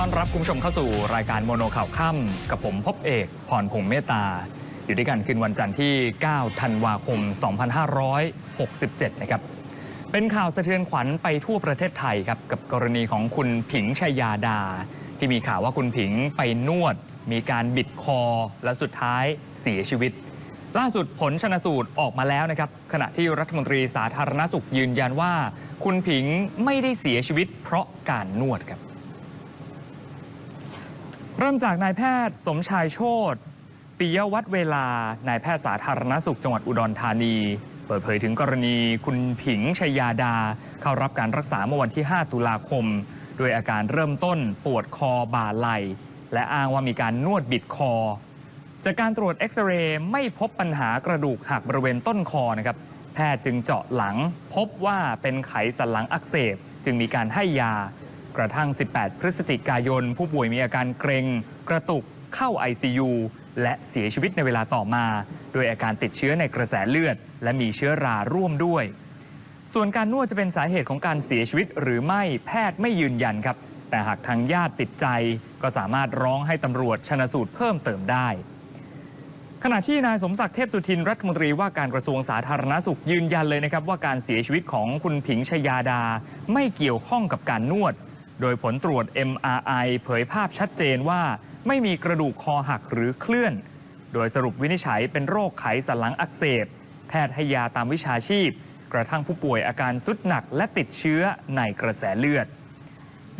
ต้อนรับคุณผู้ชมเข้าสู่รายการโมโนข่าวค่ำกับผมพบเอกพรพงษ์เมตตา อยู่ด้วยกันคืนวันจันทร์ที่ 9 ธันวาคม 2567 นะครับ เป็นข่าวสะเทือนขวัญไปทั่วประเทศไทยครับ กับกรณีของคุณผิงชยาดา ที่มีข่าวว่าคุณผิงไปนวด มีการบิดคอ และสุดท้ายเสียชีวิต ล่าสุดผลชนสูตรออกมาแล้วนะครับ ขณะที่รัฐมนตรีสาธารณสุขยืนยันว่า คุณผิงไม่ได้เสียชีวิตเพราะการนวดครับ เริ่มจากนายแพทย์สมชายโชตปิยวัฒเวลา นายแพทย์สาธารณสุขจังหวัดอุดรธานี เปิดเผยถึงกรณีคุณผิงชยาดา เข้ารับการรักษาเมื่อวันที่ 5 ตุลาคมด้วยอาการเริ่มต้นปวดคอบ่าไหล่และอ้างว่ามีการนวดบิดคอ จากการตรวจเอ็กซเรย์ไม่พบปัญหากระดูกหักบริเวณต้นคอนะครับ แพทย์จึงเจาะหลัง พบว่าเป็นไขสันหลังอักเสบจึงมีการให้ยา กระทั่ง 18 พฤศจิกายน ผู้ป่วยมีอาการเกร็ง กระตุกเข้า ICU และเสียชีวิตในเวลาต่อมา โดยอาการติดเชื้อในกระแสเลือด และมีเชื้อราร่วมด้วย ส่วนการนวดจะเป็นสาเหตุของการเสียชีวิตหรือไม่แพทย์ไม่ยืนยันครับ แต่หากทางญาติติดใจก็สามารถร้องให้ตำรวจชนสูตรเพิ่มเติมได้ขณะที่นายสมศักดิ์เทพสุทินรัฐมนตรีว่าการกระทรวงสาธารณสุขยืนยันเลยนะครับว่าการเสียชีวิตของคุณผิงชยาดา ไม่เกี่ยวข้องกับการนวด โดยผลตรวจ MRI เผยภาพชัดเจนว่า ไม่มีกระดูกคอหักหรือเคลื่อน โดยสรุปวินิจฉัยเป็นโรคไขสันหลังอักเสบ แพทย์ให้ยาตามวิชาชีพ กระทั่งผู้ป่วยอาการสุดหนักและติดเชื้อในกระแสเลือด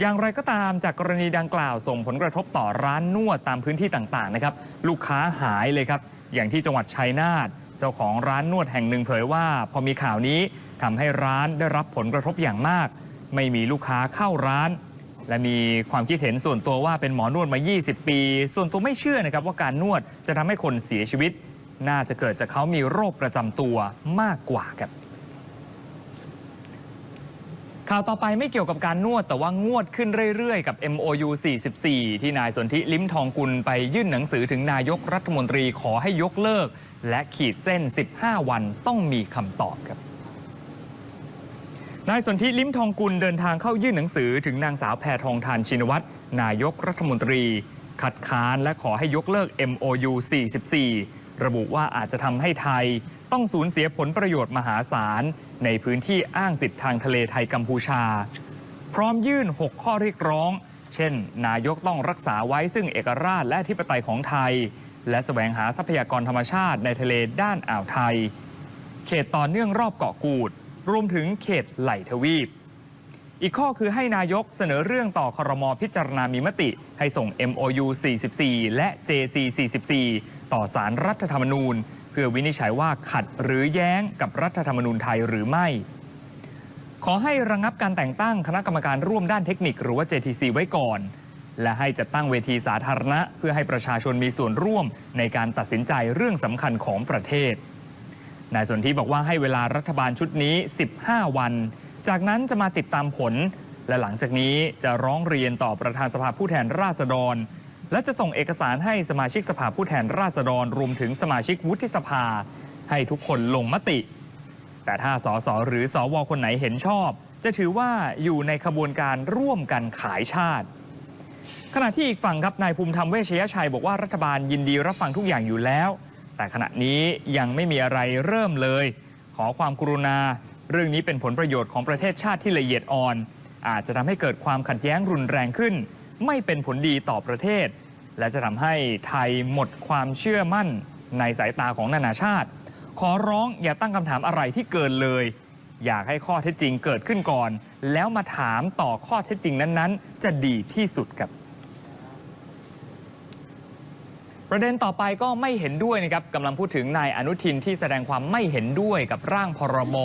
อย่างไรก็ตามจากกรณีดังกล่าวส่งผลกระทบต่อร้านนวดตามพื้นที่ต่างๆนะครับลูกค้าหายเลยครับ อย่างที่จังหวัดชัยนาทเจ้าของร้านนวดแห่งหนึ่งเผยว่า พอมีข่าวนี้ทำให้ร้านได้รับผลกระทบอย่างมาก ไม่มีลูกค้าเข้าร้าน และมีความคิดเห็นส่วนตัวว่าเป็นหมอนวดมา 20 ปี ส่วนตัวไม่เชื่อนะครับว่าการนวดจะทำให้คนเสียชีวิต น่าจะเกิดจากเขามีโรคประจำตัวมากกว่าครับข่าวต่อไปไม่เกี่ยวกับการนวดแต่ว่างวดขึ้นเรื่อยๆ กับ MOU 44 ที่นายสนธิลิ้มทองกุลไปยื่นหนังสือถึงนายกรัฐมนตรีขอให้ยกเลิก และขีดเส้น 15 วันต้องมีคำตอบครับ นายสนธิลิ้มทองกุลเดินทางเข้ายื่นหนังสือถึงนางสาวแพทองทานชินวัตรนายกรัฐมนตรี คัดค้านและขอให้ยกเลิก MOU 44 ระบุว่าอาจจะทำให้ไทย ต้องสูญเสียผลประโยชน์มหาศาล ในพื้นที่อ้างสิทธิทางทะเลไทยกัมพูชา พร้อมยื่น 6 ข้อเรียกร้อง เช่น นายกต้องรักษาไว้ซึ่งเอกราชและอธิปไตยของไทย และแสวงหาทรัพยากรธรรมชาติในทะเลด้านอ่าวไทย เขตต่อเนื่องรอบเกาะกูด รวมถึงเขตไหลทวีป อีกข้อคือให้นายกเสนอเรื่องต่อครมพิจารณามีมติ ให้ส่ง MOU 44 และ JC 44 ต่อสารรัฐธรรมนูญ เพื่อวินิจฉัยว่าขัดหรือแย้งกับรัฐธรรมนูญไทยหรือไม่ ขอให้ระงงับการแต่งตั้งคณะกรรมการร่วมด้านเทคนิคหรือว่า JTC ไว้ก่อนและให้จัดตั้งเวทีสาธารณะ เพื่อให้ประชาชนมีส่วนร่วมในการตัดสินใจเรื่องสำคัญของประเทศ นายสนธิบอกว่าให้เวลารัฐบาลชุดนี้ 15 วัน จากนั้นจะมาติดตามผล และหลังจากนี้จะร้องเรียนต่อประธานสภาผู้แทนราษฎร และจะส่งเอกสารให้สมาชิกสภาผู้แทนราษฎรรวมถึงสมาชิกวุฒิสภา ให้ทุกคนลงมติ แต่ถ้าสสหรือสวคนไหนเห็นชอบ จะถือว่าอยู่ในขบวนการร่วมกันขายชาติขณะที่อีกฝั่งครับนายภูมิธรรมเวชยชัยบอกว่ารัฐบาลยินดีรับฟังทุกอย่างอยู่แล้ว แต่ขณะนี้ยังไม่มีอะไรเริ่มเลย ขอความกรุณา เรื่องนี้เป็นผลประโยชน์ของประเทศชาติที่ละเอียดอ่อน อาจจะทำให้เกิดความขัดแย้งรุนแรงขึ้น ไม่เป็นผลดีต่อประเทศ และจะทำให้ไทยหมดความเชื่อมั่นในสายตาของนานาชาติ ขอร้องอย่าตั้งคำถามอะไรที่เกินเลย อยากให้ข้อเท็จจริงเกิดขึ้นก่อน แล้วมาถามต่อข้อเท็จจริงนั้นๆ จะดีที่สุดครับ ประเด็นต่อไปก็ไม่เห็นด้วยนะครับกำลังพูดถึงนายอนุทินที่แสดงความไม่เห็นด้วยกับร่างพรบ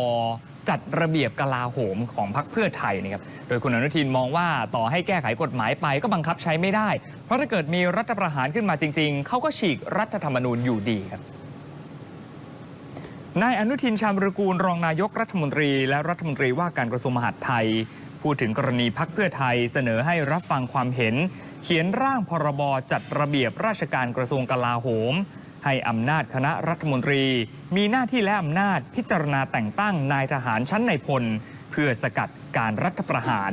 จัดระเบียบกลาโหมของพรรคเพื่อไทยนะครับ โดยคุณอนุทินมองว่าต่อให้แก้ไขกฎหมายไปก็บังคับใช้ไม่ได้ เพราะถ้าเกิดมีรัฐประหารขึ้นมาจริง ๆ เขาก็ฉีกรัฐธรรมนูญอยู่ดีครับ นายอนุทินชาญวิรกูลรองนายกรัฐมนตรี และรัฐมนตรีว่าการกระทรวงมหาดไทย พูดถึงกรณีพักเพื่อไทยเสนอให้รับฟังความเห็น เขียนร่างพรบจัดระเบียบราชการกระทรวงกลาโหม ให้อำนาจคณะรัฐมนตรี มีหน้าที่และอำนาจพิจารณาแต่งตั้งนายทหารชั้นในพล เพื่อสกัดการรัฐประหาร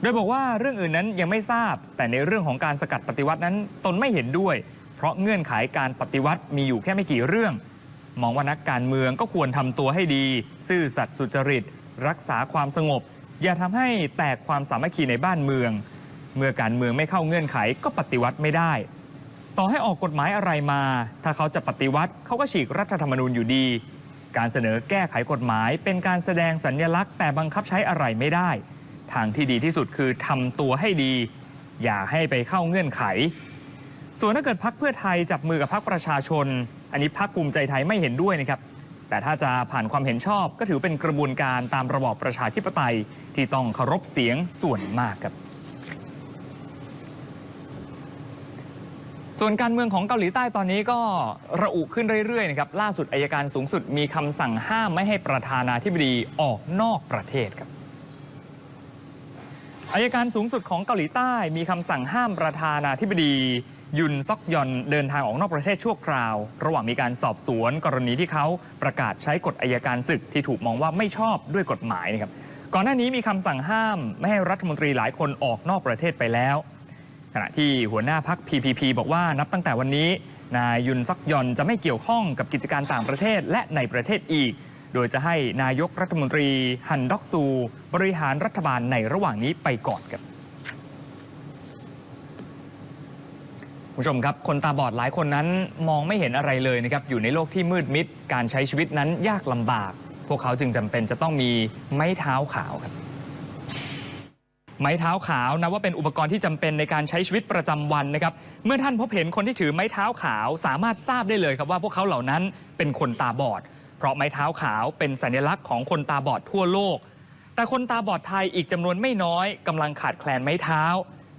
โดยบอกว่าเรื่องอื่นนั้นยังไม่ทราบ แต่ในเรื่องของการสกัดปฏิวัตินั้นตนไม่เห็นด้วย เพราะเงื่อนไขการปฏิวัติมีอยู่แค่ไม่กี่เรื่อง มองว่านักการเมืองก็ควรทำตัวให้ดี ซื่อสัตย์สุจริต รักษาความสงบ อย่าทำให้แตกความสามัคคีในบ้านเมือง เมื่อการเมืองไม่เข้าเงื่อนไขก็ปฏิวัติไม่ได้ ต่อให้ออกกฎหมายอะไรมา ถ้าเขาจะปฏิวัติเขาก็ฉีกรัฐธรรมนูญอยู่ดี การเสนอแก้ไขกฎหมาย เป็นการแสดงสัญญลักษณ์แต่บังคับใช้อะไรไม่ได้ ทางที่ดีที่สุดคือทำตัวให้ดี อย่าให้ไปเข้าเงื่อนไข ส่วนถ้าเกิดพักเพื่อไทยจับมือกับพักประชาชน อันนี้พักภูมิใจไทยไม่เห็นด้วยนะครับแต่ถ้าจะผ่านความเห็นชอบก็ถือเป็นกระบวนการตามระบอบประชาธิปไตยที่ต้องเคารพเสียงส่วนมากครับ ส่วนการเมืองของเกาหลีใต้ตอนนี้ก็ระอุขึ้นเรื่อยๆนะครับล่าสุดอายการสูงสุดมีคำสั่งห้ามไม่ให้ประธานาธิบดีออกนอกประเทศครับอายการสูงสุดของเกาหลีใต้มีคำสั่งห้ามประธานาธิบดียุนซอกยอนเดินทางออกนอกประเทศชั่วคราว ระหว่างมีการสอบสวนกรณีที่เขาประกาศใช้กฎอายการศึกที่ถูกมองว่าไม่ชอบด้วยกฎหมายนะครับก่อนหน้านี้มีคำสั่งห้าม ไม่ให้รัฐมนตรีหลายคนออกนอกประเทศไปแล้ว ขณะที่หัวหน้าพัก PPP บอกว่านับตั้งแต่วันนี้ นายยุนซักยอนจะไม่เกี่ยวข้องกับกิจการต่างประเทศและในประเทศอีก โดยจะให้นายกรัฐมนตรีฮันด็อกซู บริหารรัฐบาลในระหว่างนี้ไปก่อนครับคุณผู้ชมครับ คนตาบอดหลายคนนั้นมองไม่เห็นอะไรเลยนะครับ อยู่ในโลกที่มืดมิด การใช้ชีวิตนั้นยากลำบาก พวกเขาจึงจำเป็นจะต้องมีไม้เท้าขาวครับ ไม้เท้าขาวนะว่าเป็นอุปกรณ์ที่จำเป็นในการใช้ชีวิตประจำวันนะครับ เมื่อท่านพบเห็นคนที่ถือไม้เท้าขาว สามารถทราบได้เลยครับว่าพวกเขาเหล่านั้นเป็นคนตาบอด เพราะไม้เท้าขาวเป็นสัญลักษณ์ของคนตาบอดทั่วโลก แต่คนตาบอดไทยอีกจำนวนไม่น้อยกำลังขาดแคลนไม้เท้า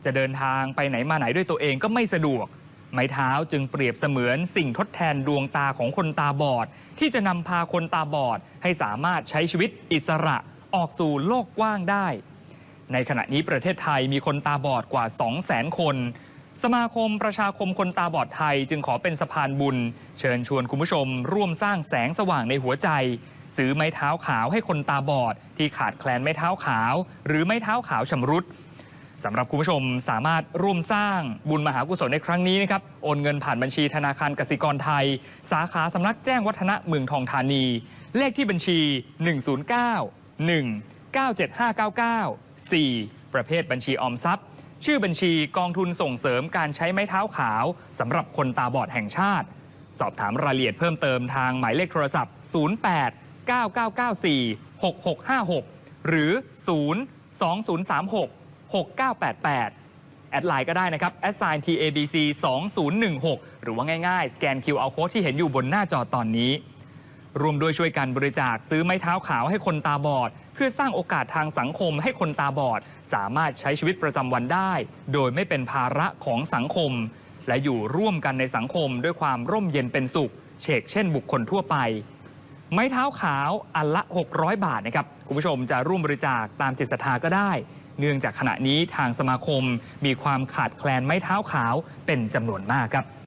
จะเดินทางไปไหนมาไหนด้วยตัวเองก็ไม่สะดวก ไม้เท้าจึงเปรียบเสมือนสิ่งทดแทนดวงตาของคนตาบอด ที่จะนำพาคนตาบอดให้สามารถใช้ชีวิตอิสระออกสู่โลกกว้างได้ ในขณะนี้ประเทศไทยมีคนตาบอดกว่า 200,000 คน สมาคมประชาคมคนตาบอดไทยจึงขอเป็นสะพานบุญ เชิญชวนคุณผู้ชม ร่วมสร้างแสงสว่างในหัวใจ ซื้อไม้เท้าขาวให้คนตาบอด ที่ขาดแคลนไม้เท้าขาว หรือไม้เท้าขาวชำรุดสำหรับคุณผู้ชมสามารถร่วมสร้างบุญมหากุศลในครั้งนี้นะครับ โอนเงินผ่านบัญชีธนาคารกสิกรไทย สาขาสำนักแจ้งวัฒนะเมืองทองธานี เลขที่บัญชี 109 1 97599 4 ประเภทบัญชีออมทรัพย์ ชื่อบัญชีกองทุนส่งเสริมการใช้ไม้เท้าขาวสำหรับคนตาบอดแห่งชาติ สอบถามรายละเอียดเพิ่มเติมทางหมายเลขโทรศัพท์ 08 9994 6656 หรือ 0 2036 6988 แอดไลน์ก็ได้นะครับ a s s i g n TABC 2016 หรือว่าง่ายๆ สแกน QR code ที่เห็นอยู่บนหน้าจอตอนนี้ รวมด้วยช่วยกันบริจาคซื้อไม้เท้าขาวให้คนตาบอด พื่อสร้างโอกาสทางสังคมให้คนตาบอด สามารถใช้ชีวิตประจำวันได้ โดยไม่เป็นภาระของสังคม และอยู่ร่วมกันในสังคมด้วยความร่มเย็นเป็นสุขเชกเช่นบุคคลทั่วไป ไม้เท้าขาวอันละ 600 บาทนะครับคุณผู้ชมจะร่วมบริจาคตามจิตศรัทธาก็ได้ เนื่องจากขณะนี้ทางสมาคมมีความขาดแคลนไม้เท้าขาวเป็นจำนวนมากครับ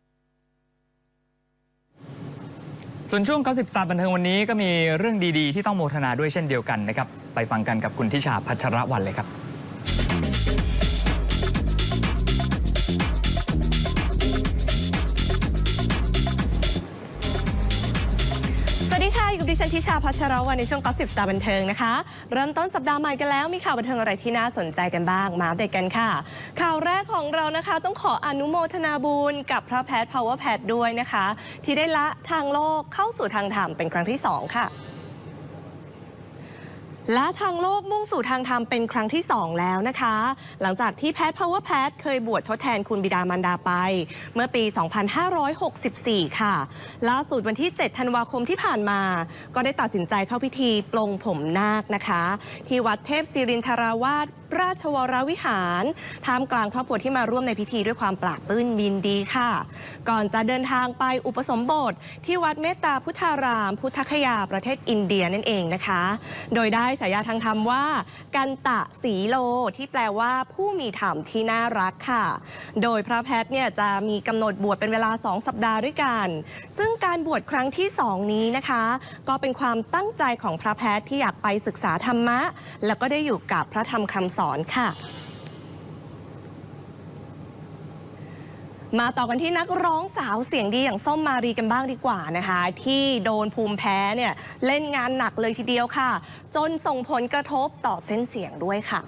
ส่วนช่วงเก้าสตาร์บันเทิงวันนี้ก็มีเรื่องดี ๆ ที่ต้องโมทนาด้วยเช่นเดียวกันนะครับ ไปฟังกันกับคุณทิชาพัชรวันเลยครับ ฉันทิชาพัชรวันในช่วงก็สิบสตาร์บันเทิงนะคะ เริ่มต้นสัปดาห์ใหม่กันแล้ว มีข่าวบันเทิงอะไรที่น่าสนใจกันบ้าง มาอัปเดตกันค่ะ ข่าวแรกของเรานะคะต้องขออนุโมทนาบุญกับพระแพทย์ power pad ด้วยนะคะ ที่ได้ละทางโลกเข้าสู่ทางธรรมเป็นครั้งที่ 2 ค่ะ และทางโลกมุ่งสู่ทางธรรมเป็นครั้งที่ 2 แล้วนะคะ หลังจากที่แพทย์ power pad เคยบวชทดแทนคุณบิดามารดาไป เมื่อปี 2564 ค่ะ ล่าสุดวันที่ 7 ธันวาคมที่ผ่านมา ก็ได้ตัดสินใจเข้าพิธีปลงผมนาคนะคะ ที่วัดเทพศิรินทราวาสราชวรวิหารท่ามกลางครอบครัวที่มาร่วมในพิธีด้วยความปราบปลื้มยินดีค่ะ ก่อนจะเดินทางไปอุปสมบท ที่วัดเมตตาพุทธาราม พุทธคยาประเทศอินเดียนั่นเองนะคะ โดยได้ฉายาทางธรรมว่า กันตะสีโลที่แปลว่าผู้มีธรรมที่น่ารักค่ะ โดยพระแพทย์เนี่ยจะมีกำหนดบวชเป็นเวลา 2 สัปดาห์ด้วยกัน ซึ่งการบวชครั้งที่ 2 นี้นะคะ ก็เป็นความตั้งใจของพระแพทย์ที่อยากไปศึกษาธรรมะ แล้วก็ได้อยู่กับพระธรรมคำสอนค่ะ มาต่อกันที่นักร้องสาวเสียงดีอย่างส้มมารีกันบ้างดีกว่านะคะ ที่โดนภูมิแพ้เนี่ยเล่นงานหนักเลยทีเดียวค่ะ จนส่งผลกระทบต่อเส้นเสียงด้วยค่ะ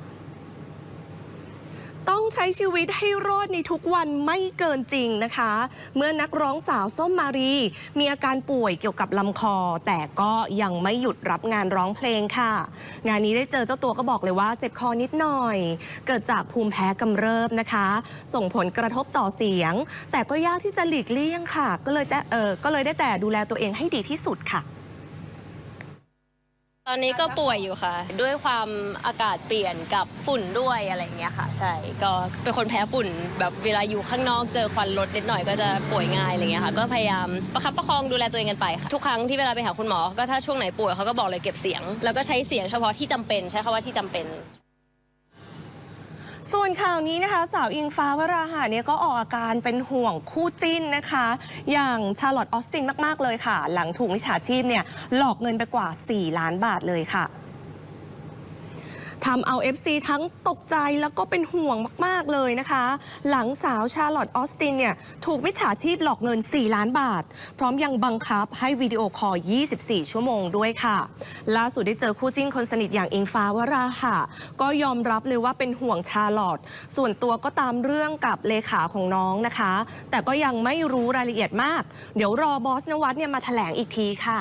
ต้องใช้ชีวิตให้รอดในทุกวันไม่เกินจริงนะคะ เมื่อนักร้องสาวส้มมารี มีอาการป่วยเกี่ยวกับลำคอ แต่ก็ยังไม่หยุดรับงานร้องเพลงค่ะ งานนี้ได้เจอเจ้าตัวก็บอกเลยว่าเจ็บคอนิดหน่อย เกิดจากภูมิแพ้กำเริบนะคะ ส่งผลกระทบต่อเสียง แต่ก็ยากที่จะหลีกเลี่ยงค่ะ ก็เลยแต่เออก็เลยได้แต่ดูแลตัวเองให้ดีที่สุดค่ะ ตอนนี้ก็ป่วยอยู่ค่ะ ด้วยความอากาศเปลี่ยนกับฝุ่นด้วยอะไรเงี้ยค่ะ ใช่ก็เป็นคนแพ้ฝุ่นแบบเวลาอยู่ข้างนอกเจอควันรถนิดหน่อยก็จะป่วยง่ายอะไรเงี้ยค่ะ ก็พยายามประคับประคองดูแลตัวเองกันไปค่ะทุกครั้งที่เวลาไปหาคุณหมอก็ถ้าช่วงไหนป่วยเขาก็บอกเลยเก็บเสียง แล้วก็ใช้เสียงเฉพาะที่จำเป็น ใช้คำว่าที่จำเป็น ส่วนข่าวนี้นะคะ สาวอิงฟ้าวราหะเนี่ยก็ออกอาการเป็นห่วงคู่จิ้นนะคะ อย่างชาร์ลอตออสตินมาก ๆ เลยค่ะ หลังถูกมิจฉาชีพเนี่ยหลอกเงินไปกว่า 4 ล้านบาทเลยค่ะ ทำเอา FC ทั้งตกใจแล้วก็เป็นห่วงมาก ๆ เลยนะคะ หลังสาวชาร์ลอตออสตินเนี่ยถูกมิจฉาชีพหลอกเงิน 4 ล้านบาท พร้อมยังบังคับให้วิดีโอคอล 24 ชั่วโมงด้วยค่ะ ล่าสุดได้เจอคู่จิ้นคนสนิทอย่างอิงฟ้าวราหะก็ยอมรับเลยว่าเป็นห่วงชาร์ลอตส่วนตัวก็ตามเรื่องกับเลขาของน้องนะคะ แต่ก็ยังไม่รู้รายละเอียดมาก เดี๋ยวรอบอสนวัตเนี่ยมาแถลงอีกทีค่ะ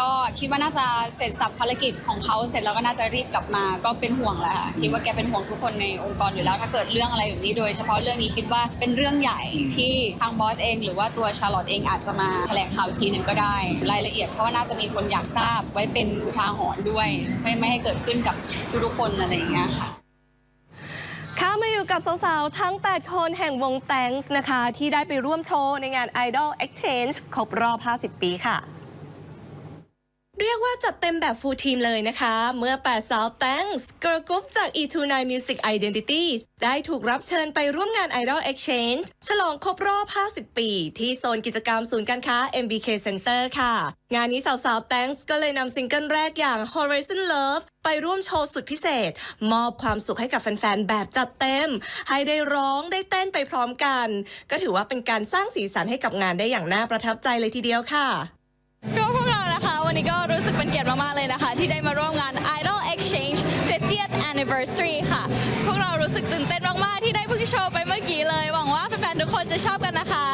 ก็คิดว่าน่าจะเสร็จสับภารกิจของเขาเสร็จแล้วก็น่าจะรีบกลับมาก็เป็นห่วงแหละค่ะคิดว่าแกเป็นห่วงทุกคนในองค์กรอยู่แล้ว ถ้าเกิดเรื่องอะไรแบบนี้โดยเฉพาะเรื่องนี้คิดว่าเป็นเรื่องใหญ่ที่ทางบอสเอง หรือว่าตัวชาร์ลอตเองอาจจะมาแถลงข่าวอีกทีหนึ่งก็ได้ รายละเอียดเพราะว่าน่าจะมีคนอยากทราบไว้เป็นอุทาหรณ์ด้วย ไม่ไม่ให้เกิดขึ้นกับทุกๆคนอะไรอย่างเงี้ยค่ะค่ะมาอยู่กับสาวๆ ทั้ง 8 คนแห่งวง Thanks นะคะ ที่ได้ไปร่วมโชว์ในงาน Idol Exchange ครบรอบ 50 ปีค่ะ เรียกว่าจัดเต็มแบบ full team เลยนะคะ เมื่อ 8 สาว Thanks Girl Group จาก E29 Music Identities ได้ถูกรับเชิญไปร่วมงาน Idol Exchange ฉลองครบรอบ 50 ปี ที่โซนกิจกรรมศูนย์การค้า MBK Center ค่ะ งานนี้สาวๆ Thanks ก็เลยนำซิงเกิลแรกอย่าง Horizon Love ไปร่วมโชว์สุดพิเศษ มอบความสุขให้กับแฟนๆ แบบจัดเต็ม ให้ได้ร้องได้เต้นไปพร้อมกัน ก็ถือว่าเป็นการสร้างสีสันให้กับงานได้อย่างน่าประทับใจเลยทีเดียวค่ะ วันนี้ก็รู้สึกเป็นเกียรติมาก ๆ เลยนะคะ ที่ได้มาร่วมงาน Idol Exchange 50th Anniversary ค่ะ พวกเรารู้สึกตื่นเต้นมาก ๆ ที่ได้เพิ่งโชว์ไปเมื่อกี้เลย หวังว่าแฟน ๆ ทุกคนจะชอบกันนะคะ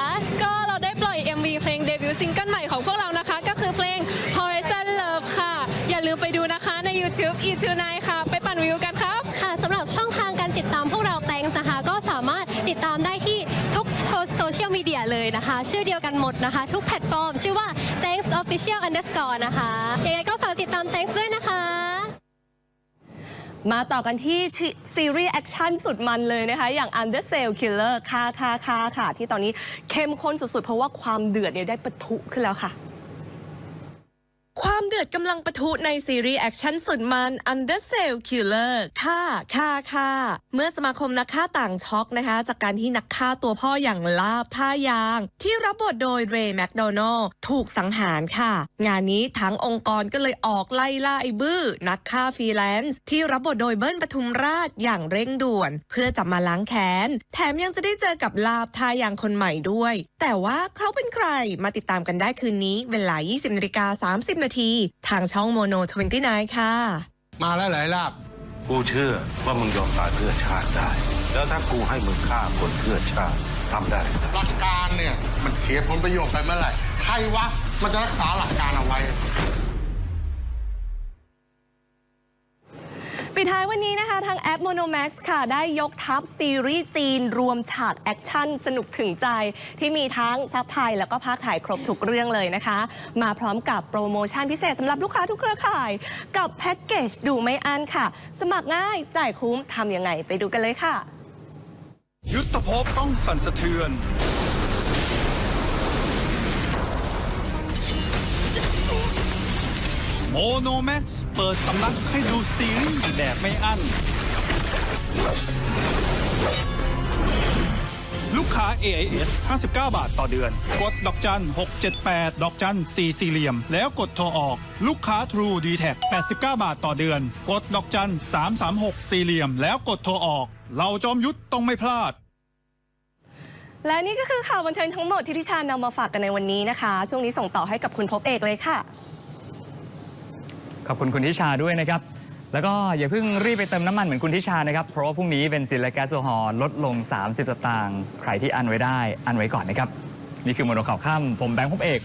ก็เราได้ปล่อย MV เพลงเดบิวต์ซิงเกิลใหม่ของพวกเรานะคะ ก็คือเพลง Horizon Love ค่ะ อย่าลืมไปดูนะคะใน YouTube E29 ค่ะ ไปปั่นวิวกันครับ ค่ะสำหรับช่องทางการติดตามพวกเราแตงนะคะ ก็สามารถติดตามได้ที่ทุก โซเชียลมีเดียเลยนะคะ ชื่อเดียวกันหมดนะคะ ทุกแพลตฟอร์ม ชื่อว่า thanks official underscore นะคะยังไงก็ฝากติดตาม thanks ด้วยนะคะมาต่อกันที่ซีรีส์แอคชั่นสุดมันเลยนะคะ อย่าง Under Sale Killer คาคาคาค่ะ ที่ตอนนี้เข้มข้นสุดๆ เพราะว่าความเดือดเนี่ยได้ปะทุขึ้นแล้วค่ะ ความเดือดกำลังปะทุในซีรีส์แอคชั่นสุดมัน Under Sale Killer ค่ะค่ะค่ะเมื่อสมาคมนักฆ่าต่างช็อกนะคะ จากการที่นักฆ่าตัวพ่ออย่างลาบท่ายาง ที่รับบทโดยเรย์แมคโดนัลถูกสังหารค่ะ งานนี้ทั้งองค์กรก็เลยออกไล่ล่าไอ้บื้อ นักฆ่าฟรีแลนซ์ที่รับบทโดยเบิ้ลปทุมราชอย่างเร่งด่วน เพื่อจะมาล้างแค้น แถมยังจะได้เจอกับลาบท่ายางคนใหม่ด้วย แต่ว่าเขาเป็นใครมาติดตามกันได้คืนนี้เวลา 20นาฬิกา30นาที ทางช่องโมโน 29 ค่ะ มาแล้วหลายลาบ กูเชื่อว่ามึงยอมตายเพื่อชาติได้ แล้วถ้ากูให้มึงฆ่าคนเพื่อชาติทำได้หลักการเนี่ย มันเสียผลประโยชน์ไปเมื่อไหร่ ใครวะ มันจะรักษาหลักการเอาไว้ ปิดท้ายวันนี้นะคะ ทางแอป Monomax ค่ะ ได้ยกทัพซีรีส์จีน รวมฉากแอคชั่นสนุกถึงใจ ที่มีทั้งซับไทย แล้วก็ภาคถ่ายครบทุกเรื่องเลยนะคะ มาพร้อมกับโปรโมชั่นพิเศษสำหรับลูกค้าทุกเครือข่าย กับแพ็กเกจดูไม่อันค่ะ สมัครง่ายจ่ายคุ้มทำยังไงไปดูกันเลยค่ะ ยุทธภพต้องสั่นสะเทือน โมโนแม็กซ์เปิดสำนักให้ดูซีรีส์แบบไม่อั้น ลูกค้า AIS 59 บาทต่อเดือน กดดอกจัน 678 ดอกจัน4สี่เหลี่ยม แล้วกดโทรออก ลูกค้า True d t a c 89 บาทต่อเดือน กดดอกจัน 336 สี่เหลี่ยม แล้วกดโทรออก เราจอมยุทธต้องไม่พลาดและนี่ก็คือข่าวบันเทิงทั้งหมดที่ทิชานำมาฝากกันในวันนี้นะคะ ช่วงนี้ส่งต่อให้กับคุณพบเอกเลยค่ะ ขอบคุณคุณทิชาด้วยนะครับ แล้วก็อย่าเพิ่งรีบไปเติมน้ำมันเหมือนคุณทิชานะครับ เพราะว่าพรุ่งนี้เบนซินและแก๊สโซฮอลลดลง 30 สตางค์ ใครที่อันไว้ได้ อันไว้ก่อนนะครับ นี่คือมโนข่าข้ามผมแบงค์พบเอก